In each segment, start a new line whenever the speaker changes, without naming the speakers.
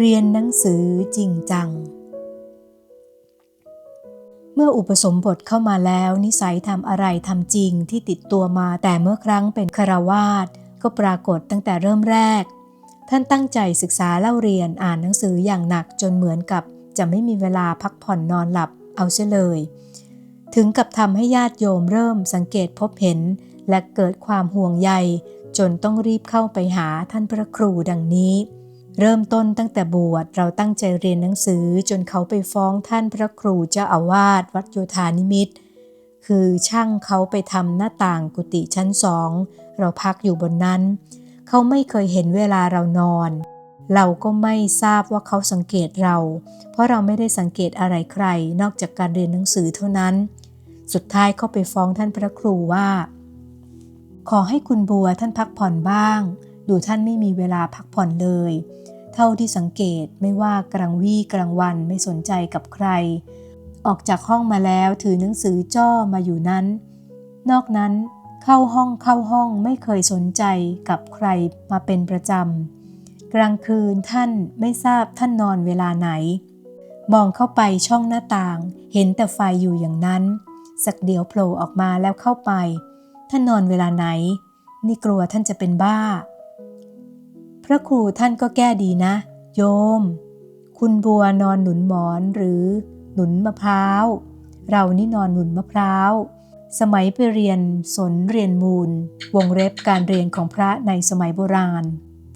เรียนหนังสือจริงจัง เมื่ออุปสมบทเข้ามาแล้วนิสัยทำอะไรทำจริงที่ติดตัวมาแต่เมื่อครั้งเป็นคารวาสก็ปรากฏตั้งแต่เริ่มแรก ท่านตั้งใจศึกษาเล่าเรียนอ่านหนังสืออย่างหนักจนเหมือนกับ จะไม่มีเวลาพักผ่อนนอนหลับเอาเสียเลย ถึงกับทำให้ญาติโยมเริ่มสังเกตพบเห็น และเกิดความห่วงใยจนต้องรีบเข้าไปหาท่านพระครูดังนี้ เริ่มต้นตั้งแต่บวชเราตั้งใจเรียนหนังสือจนเขาไปฟ้องท่านพระครูเจ้าอาวาสวัดโยธานิมิต คือช่างเขาไปทำหน้าต่างกุฏิชั้นสอง เราพักอยู่บนนั้น เขาไม่เคยเห็นเวลาเรานอน เราก็ไม่ทราบว่าเขาสังเกตเรา เพราะเราไม่ได้สังเกตอะไรใคร นอกจากการเรียนหนังสือเท่านั้น สุดท้ายเขาไปฟ้องท่านพระครูว่า ขอให้คุณบัวท่านพักผ่อนบ้าง ดูท่านไม่มีเวลาพักผ่อนเลย เท่าที่สังเกตไม่ว่ากลางวี่กลางวันไม่สนใจกับใคร ออกจากห้องมาแล้วถือหนังสือจ้อมาอยู่นั้น นอกนั้นเข้าห้องเข้าห้องไม่เคยสนใจกับใครมาเป็นประจำ กลางคืนท่านไม่ทราบท่านนอนเวลาไหน มองเข้าไปช่องหน้าต่าง เห็นแต่ไฟอยู่อย่างนั้น สักเดียวโผล่ออกมาแล้วเข้าไป ท่านนอนเวลาไหน นี่กลัวท่านจะเป็นบ้า พระครูท่านก็แก้ดีนะ โยม คุณบัวนอนหนุนหมอนหรือหนุนมะพร้าว เรานี่นอนหนุนมะพร้าว สมัยไปเรียนสนเรียนมูล วงเล็บการเรียนของพระในสมัยโบราณ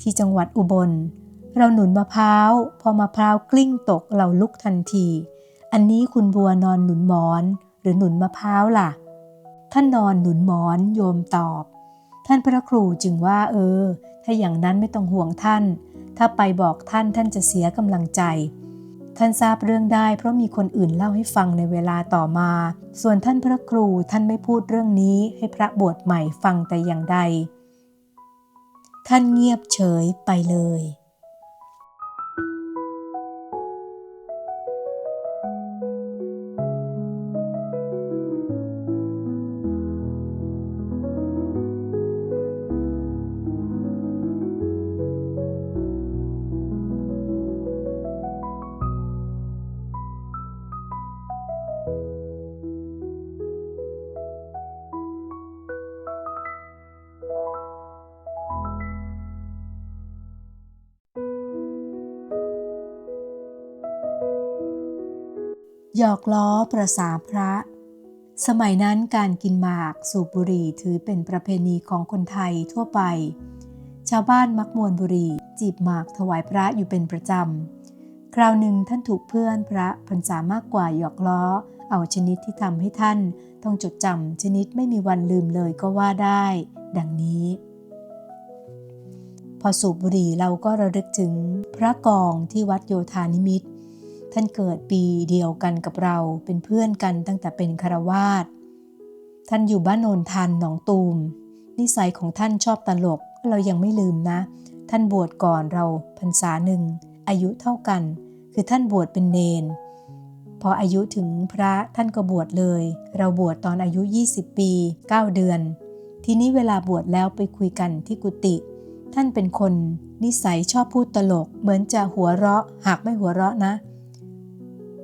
ที่จังหวัดอุบล เราหนุนมะพร้าว พอมะพร้าวกลิ้งตกเราลุกทันที อันนี้คุณบัวนอนหนุนหมอน หรือหนุนมะพร้าวล่ะ ท่านนอนหนุนหมอนโยมตอบ ท่านพระครูจึงว่าเออ ถ้าอย่างนั้นไม่ต้องห่วงท่าน ถ้าไปบอกท่านท่านจะเสียกำลังใจ ท่านทราบเรื่องได้ เพราะมีคนอื่นเล่าให้ฟังในเวลาต่อมา ส่วนท่านพระครูท่านไม่พูดเรื่องนี้ให้พระบวชใหม่ฟังแต่อย่างใด ท่านเงียบเฉยไปเลย หยอกล้อประสาพระ สมัยนั้นการกินหมากสูบบุหรี่ถือเป็นประเพณีของคนไทยทั่วไป ชาวบ้านมักมวนบุหรี่ จีบหมากถวายพระอยู่เป็นประจำ คราวหนึ่งท่านถูกเพื่อนพระพรรษามากกว่าหยอกล้อ เอาชนิดที่ทำให้ท่านต้องจดจำชนิดไม่มีวันลืมเลยก็ว่าได้ ดังนี้พอสูบบุหรี่เราก็ระลึกถึงพระกองที่วัดโยธานิมิตร ท่านเกิดปีเดียวกันกับเราเป็นเพื่อนกันตั้งแต่เป็นคารวาสท่านอยู่บ้านโนนทันหนองตูม นิสัยของท่านชอบตลกเรายังไม่ลืมนะ ท่านบวชก่อนเราพรรษาหนึ่ง อายุเท่ากัน คือท่านบวชเป็นเนน พออายุถึงพระท่านก็บวชเลย เราบวชตอนอายุ 20 ปี 9 เดือน ทีนี้เวลาบวชแล้วไปคุยกันที่กุฏิท่านเป็นคน นิสัยชอบพูดตลก เหมือนจะหัวเราะ หากไม่หัวเราะนะ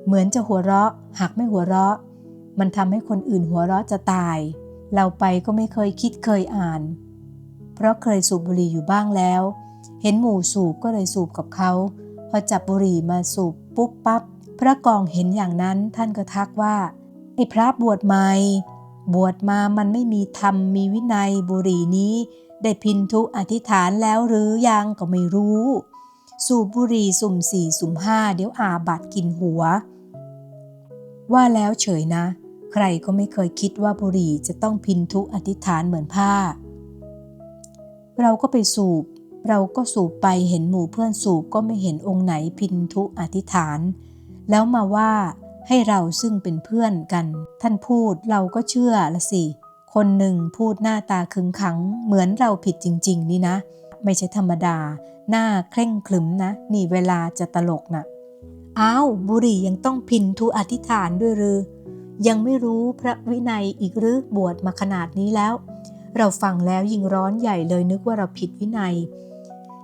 เหมือนจะหัวเราะ หากไม่หัวเราะ มันทำให้คนอื่นหัวเราะจะตาย เราไปก็ไม่เคยคิดเคยอ่าน เพราะเคยสูบบุหรี่อยู่บ้างแล้ว เห็นหมู่สูบก็เลยสูบกับเขา พอจับบุหรี่มาสูบปุ๊บปั๊บพระกองเห็นอย่างนั้นท่านก็ทักว่าไอ้พระบวชใหม่บวชมามันไม่มีธรรมมีวินัยบุหรี่นี้ ได้พินทุอธิษฐานแล้วหรือยังก็ไม่รู้ สูบบุหรี่สุ่มสี่สุ่มห้าเดี๋ยวอาบัตกินหัว ว่าแล้วเฉยนะ ใครก็ไม่เคยคิดว่าบุหรี่จะต้องพินทุอธิษฐานเหมือนผ้า เราก็ไปสูบ เราก็สูบไปเห็นหมู่เพื่อนสูบก็ไม่เห็นองค์ไหนพินทุอธิษฐาน แล้วมาว่าให้เราซึ่งเป็นเพื่อนกัน ท่านพูดเราก็เชื่อละสิ คนหนึ่งพูดหน้าตาขึงขัง เหมือนเราผิดจริง ๆ นี่นะ ไม่ใช่ธรรมดา หน้าเคร่งขรึมนะ นี่เวลาจะตลกน่ะ อ้าวบุรียังต้องพินทุอธิษฐานด้วยหรือ ยังไม่รู้พระวินัยอีกหรือบวชมาขนาดนี้แล้ว เราฟังแล้วยิ่งร้อนใหญ่เลยนึกว่าเราผิดวินัย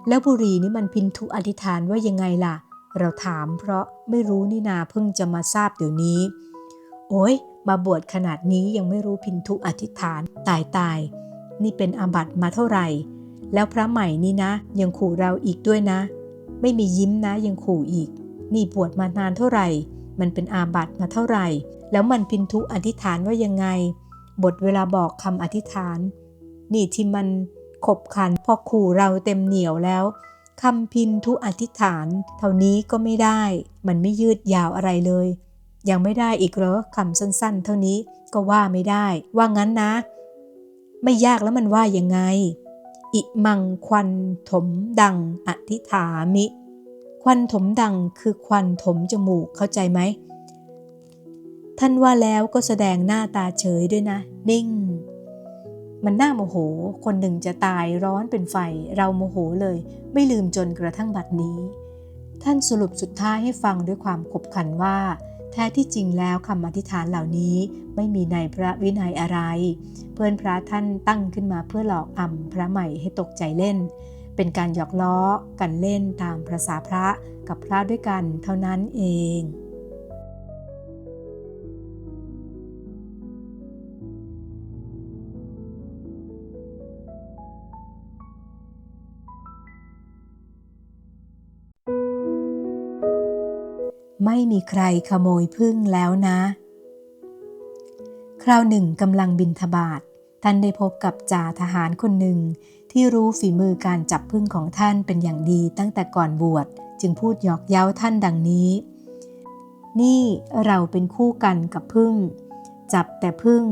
แล้วบุรีนี่มันพินทุอธิษฐานว่ายังไงล่ะ เราถามเพราะไม่รู้นี่นาเพิ่งจะมาทราบเดี๋ยวนี้ โอ้ยมาบวชขนาดนี้ยังไม่รู้พินทุอธิษฐานตายตายนี่เป็นอาบัติมาเท่าไหร่ แล้วพระใหม่นี่นะ ยังขู่เราอีกด้วยนะ ไม่มียิ้มนะยังขู่อีก นี่บวชมานานเท่าไหร่ มันเป็นอาบัติมาเท่าไหร่ แล้วมันพินทุอธิษฐานว่ายังไง บทเวลาบอกคำอธิษฐาน นี่ที่มันขบขันพอขู่เราเต็มเหนียวแล้วคำพินทุอธิษฐาน เท่านี้ก็ไม่ได้ มันไม่ยืดยาวอะไรเลย ยังไม่ได้อีกเหรอคำสั้นๆ เท่านี้ก็ว่าไม่ได้ ว่างั้นนะ ไม่ยากแล้วมันว่ายังไง อิมังควันถมดังอธิษฐามิ ควันถมดังคือควันถมจมูกเข้าใจไหม ท่านว่าแล้วก็แสดงหน้าตาเฉยด้วยนะ นิ่ง มันน่าโมโห คนหนึ่งจะตายร้อนเป็นไฟ เราโมโหเลย ไม่ลืมจนกระทั่งบัดนี้ ท่านสรุปสุดท้ายให้ฟังด้วยความขบขันว่า แท้ที่จริงแล้วคำอธิษฐานเหล่านี้ไม่มีในพระวินัยอะไร เพื่อนพระท่านตั้งขึ้นมาเพื่อหลอกอำพระใหม่ให้ตกใจเล่น เป็นการหยอกล้อกันเล่นตามภาษาพระกับพระด้วยกันเท่านั้นเองไม่มีใครขโมยพึ่งแล้วนะ คราวหนึ่งกำลังบินทบาท ท่านได้พบกับจ่าทหารคนหนึ่ง ที่รู้ฝีมือการจับพึ่งของท่านเป็นอย่างดีตั้งแต่ก่อนบวชจึงพูดหยอกเย้าท่านดังนี้ นี่เราเป็นคู่กันกับพึ่ง จับแต่พึ่ง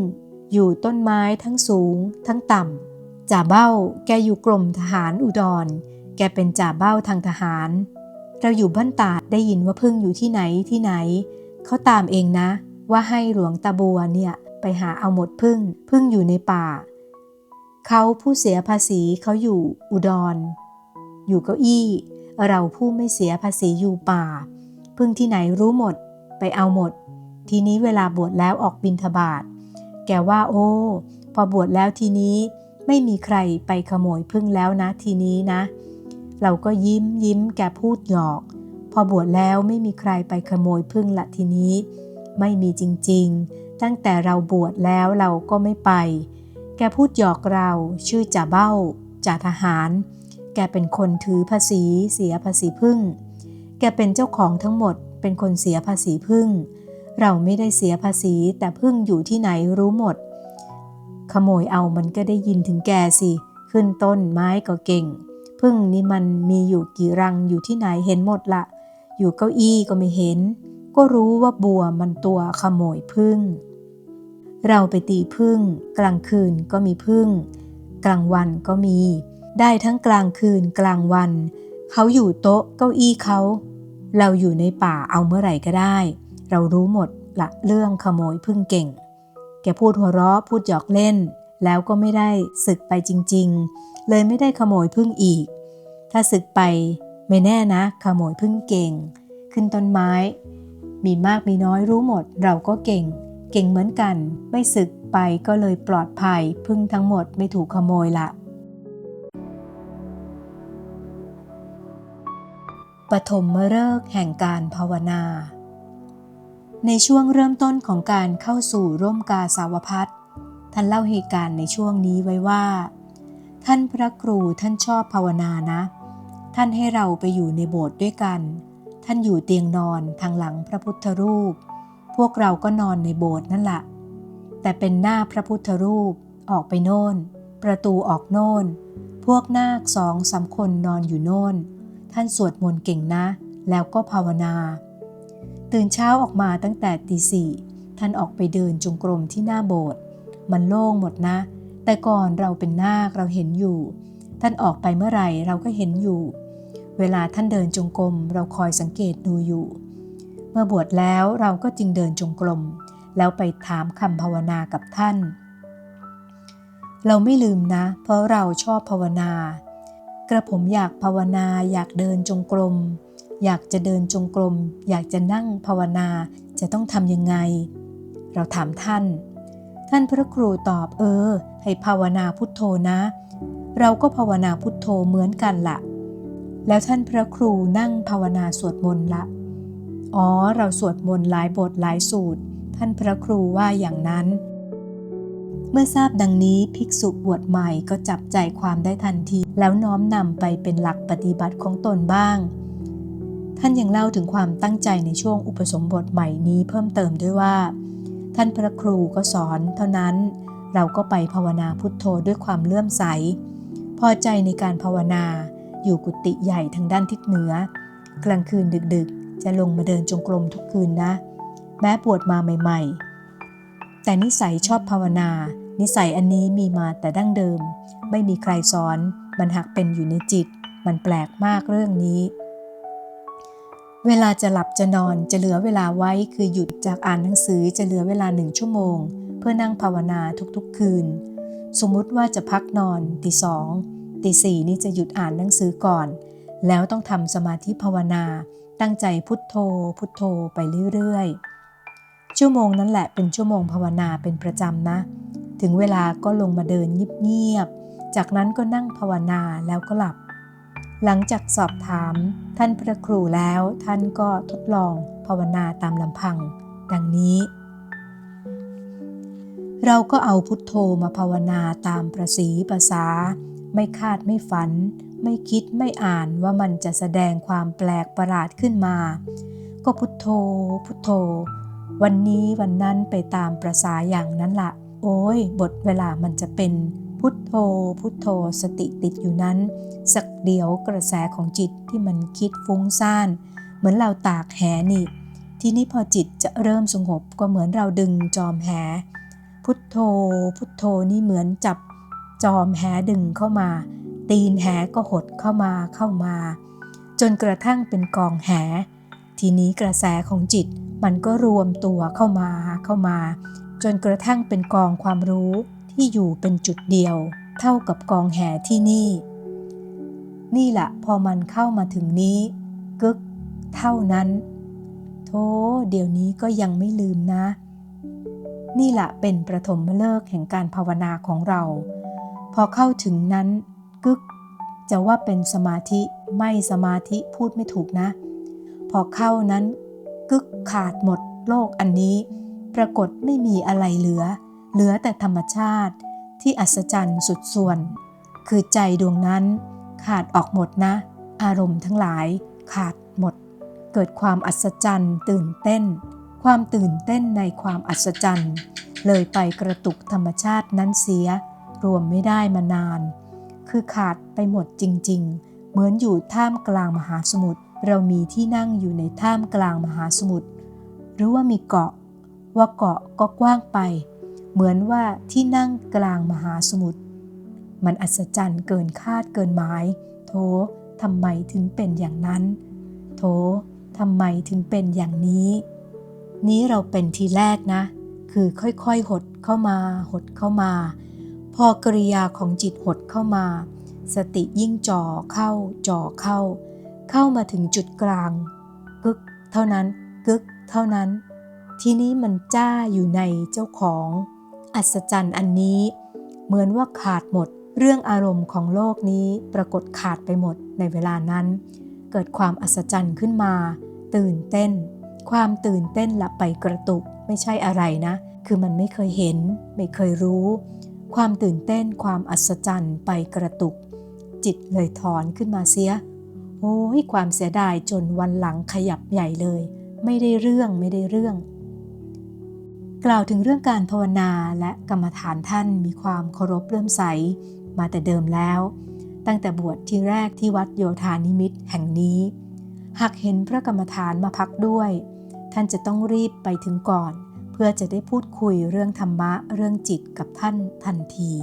อยู่ต้นไม้ทั้งสูง ทั้งต่ำจ่าเบ้าแกอยู่กรมทหารอุดร แกเป็นจ่าเบ้าทางทหาร เราอยู่บ้านตาดได้ยินว่าพึ่งอยู่ที่ไหนที่ไหน เขาตามเองนะ ว่าให้หลวงตาบัวเนี่ย ไปหาเอาหมดพึ่ง พึ่งอยู่ในป่า เขาผู้เสียภาษีเขาอยู่อุดร อยู่เก้าอี้ เราผู้ไม่เสียภาษีอยู่ป่า พึ่งที่ไหนรู้หมด ไปเอาหมด ทีนี้เวลาบวชแล้วออกบินทบาทแกว่า โอ้ พอบวชแล้วทีนี้ไม่มีใครไปขโมยพึ่งแล้วนะทีนี้นะ เราก็ยิ้มยิ้มแกพูดหยอก พอบวชแล้วไม่มีใครไปขโมยพึ่งละทีนี้ ไม่มีจริง ๆ ตั้งแต่เราบวชแล้วเราก็ไม่ไป แกพูดหยอกเราชื่อจ่าเบ้าจ่าทหาร แกเป็นคนถือภาษีเสียภาษีพึ่ง แกเป็นเจ้าของทั้งหมดเป็นคนเสียภาษีพึ่ง เราไม่ได้เสียภาษีแต่พึ่งอยู่ที่ไหนรู้หมด ขโมยเอามันก็ได้ยินถึงแกสิ ขึ้นต้นไม้ก็เก่ง พึ่งนี่มันมีอยู่กี่รังอยู่ที่ไหนเห็นหมดละ อยู่เก้าอี้ก็ไม่เห็น ก็รู้ว่าบัวมันตัวขโมยพึ่ง เราไปตีพึ่ง กลางคืนก็มีพึ่ง กลางวันก็มี ได้ทั้งกลางคืนกลางวัน เขาอยู่โต๊ะเก้าอี้เขา เราอยู่ในป่าเอาเมื่อไหร่ก็ได้ เรารู้หมดละเรื่องขโมยพึ่งเก่ง แกพูดหัวเราะพูดหยอกเล่น แล้วก็ไม่ได้ศึกไปจริง ๆ เลยไม่ได้ขโมยพึ่งอีก ถ้าศึกไปไม่แน่นะ ขโมยพึ่งเก่ง ขึ้นต้นไม้ มีมากมีน้อยรู้หมดเราก็เก่ง เก่งเหมือนกัน ไม่ศึกไปก็เลยปลอดภัย พึ่งทั้งหมดไม่ถูกขโมยละปฐมฤกษ์แห่งการภาวนา ในช่วงเริ่มต้นของการเข้าสู่ร่มกาสาวพัฒท่านเล่าเหตุการณ์ในช่วงนี้ไว้ว่า ท่านพระครูท่านชอบภาวนานะ ท่านให้เราไปอยู่ในโบสถ์ด้วยกัน ท่านอยู่เตียงนอนทางหลังพระพุทธรูป วกเราก็นอนในโบสถ์นั่นแหละ แต่เป็นหน้าพระพุทธรูป ออกไปโน่น ประตูออกโน่น พวกนาคสองสามคนนอนอยู่โน่น ท่านสวดมนต์เก่งนะ แล้วก็ภาวนา ตื่นเช้าออกมาตั้งแต่ตีสี่ท่านออกไปเดินจงกรมที่หน้าโบสถ์มันโล่งหมดนะ แต่ก่อนเราเป็นนาคเราเห็นอยู่ ท่านออกไปเมื่อไหร่เราก็เห็นอยู่ เวลาท่านเดินจงกรมเราคอยสังเกตดูอยู่ เมื่อบวชแล้วเราก็จึงเดินจงกรมแล้วไปถามคำภาวนากับท่าน เราไม่ลืมนะ เพราะเราชอบภาวนา กระผมอยากภาวนาอยากเดินจงกรมอยากจะเดินจงกรม อยากจะนั่งภาวนาจะต้องทำยังไง เราถามท่าน ท่านพระครูตอบเออ ให้ภาวนาพุทโธนะ เราก็ภาวนาพุทโธเหมือนกันละ แล้วท่านพระครูนั่งภาวนาสวดมนต์ละ อ๋อ เราสวดมนต์หลายบทหลายสูตร ท่านพระครูว่าอย่างนั้น เมื่อทราบดังนี้ภิกษุบวชใหม่ก็จับใจความได้ทันที แล้วน้อมนำไปเป็นหลักปฏิบัติของตนบ้าง ท่านยังเล่าถึงความตั้งใจในช่วงอุปสมบทใหม่นี้เพิ่มเติมด้วยว่า ท่านพระครูก็สอนเท่านั้น เราก็ไปภาวนาพุทโธด้วยความเลื่อมใส พอใจในการภาวนาอยู่กุฏิใหญ่ทางด้านทิศเหนือ กลางคืนดึกๆ จะลงมาเดินจงกรมทุกคืนนะ แม้ปวดมาใหม่ ๆ แต่นิสัยชอบภาวนา นิสัยอันนี้มีมาแต่ดั้งเดิม ไม่มีใครสอน มันหักเป็นอยู่ในจิต มันแปลกมากเรื่องนี้ เวลาจะหลับจะนอนจะเหลือเวลาไว้คือหยุดจากอ่านหนังสือจะเหลือเวลาหนึ่งชั่วโมง เพื่อนั่งภาวนาทุกๆคืน สมมุติว่าจะพักนอนตีสองตีสี่นี่จะหยุดอ่านหนังสือก่อน แล้วต้องทำสมาธิภาวนา ตั้งใจพุทโธ พุทโธไปเรื่อยๆ ชั่วโมงนั้นแหละเป็นชั่วโมงภาวนาเป็นประจำนะ ถึงเวลาก็ลงมาเดินเงียบๆ จากนั้นก็นั่งภาวนาแล้วก็หลับ หลังจากสอบถามท่านพระครูแล้วท่านก็ทดลองภาวนาตามลำพัง ดังนี้ เราก็เอาพุทโธมาภาวนาตามประสีภาษา ไม่คาดไม่ฝัน ไม่คิดไม่อ่านว่ามันจะแสดงความแปลกประหลาดขึ้นมา ก็พุทโธ พุทโธ วันนี้วันนั้นไปตามประษาอย่างนั้นละโอ้ย บทเวลามันจะเป็นพุทโธ พุทโธสติติดอยู่นั้น สักเดียวกระแสของจิตที่มันคิดฟุ้งซ่าน เหมือนเราตากแหนี่ ทีนี้พอจิตจะเริ่มสงบก็เหมือนเราดึงจอมแห พุทโธ พุทโธนี่เหมือนจับจอมแหดึงเข้ามา ตีนแหก็หดเข้ามาเข้ามา จนกระทั่งเป็นกองแห ทีนี้กระแสของจิตมันก็รวมตัวเข้ามาเข้ามา จนกระทั่งเป็นกองความรู้ที่อยู่เป็นจุดเดียว เท่ากับกองแหที่นี่ นี่แหละพอมันเข้ามาถึงนี้กึก เท่านั้น โธ่เดี๋ยวนี้ก็ยังไม่ลืมนะ นี่แหละเป็นประถมฤกษ์แห่งการภาวนาของเรา พอเข้าถึงนั้น จะว่าเป็นสมาธิไม่สมาธิพูดไม่ถูกนะ พอเข้านั้นกึกขาดหมดโลกอันนี้ ปรากฏไม่มีอะไรเหลือ เหลือแต่ธรรมชาติที่อัศจรรย์สุดส่วน คือใจดวงนั้นขาดออกหมดนะ อารมณ์ทั้งหลายขาดหมด เกิดความอัศจรรย์ตื่นเต้น ความตื่นเต้นในความอัศจรรย์ เลยไปกระตุกธรรมชาตินั้นเสีย รวมไม่ได้มานาน คือขาดไปหมดจริง ๆ เหมือนอยู่ท่ามกลางมหาสมุทรเรามีที่นั่งอยู่ในท่ามกลางมหาสมุทรหรือว่ามีเกาะ ว่าเกาะก็กว้างไป เหมือนว่าที่นั่งกลางมหาสมุทรมันอัศจรรย์เกินคาดเกินหมาย โถทำไมถึงเป็นอย่างนั้น โถทำไมถึงเป็นอย่างนี้ นี้เราเป็นทีแรกนะ คือค่อยๆ หดเข้ามา หดเข้ามา พอกริยาของจิตหดเข้ามา สติยิ่งจ่อเข้าจ่อเข้า เข้ามาถึงจุดกลาง กึก เท่านั้นกึก เท่านั้น ทีนี้มันจ้าอยู่ในเจ้าของ อัศจรรย์อันนี้ เหมือนว่าขาดหมดเรื่องอารมณ์ของโลกนี้ปรากฏขาดไปหมดในเวลานั้น เกิดความอัศจรรย์ขึ้นมา ตื่นเต้น ความตื่นเต้นละไปกระตุกไม่ใช่อะไรนะ คือมันไม่เคยเห็น ไม่เคยรู้ ความตื่นเต้นความอัศจรรย์ไปกระตุก จิตเลยถอนขึ้นมาเสีย โอ้ยความเสียดายจนวันหลังขยับใหญ่เลย ไม่ได้เรื่องไม่ได้เรื่อง กล่าวถึงเรื่องการภาวนาและกรรมฐานท่านมีความเคารพเลื่มใสมาแต่เดิมแล้ว ตั้งแต่บวชที่แรกที่วัดโยธานิมิตแห่งนี้ หากเห็นพระกรรมฐานมาพักด้วย ท่านจะต้องรีบไปถึงก่อน พื่อจะได้พูดคุยเรื่องธรรมะเรื่องจิตกับท่านทันที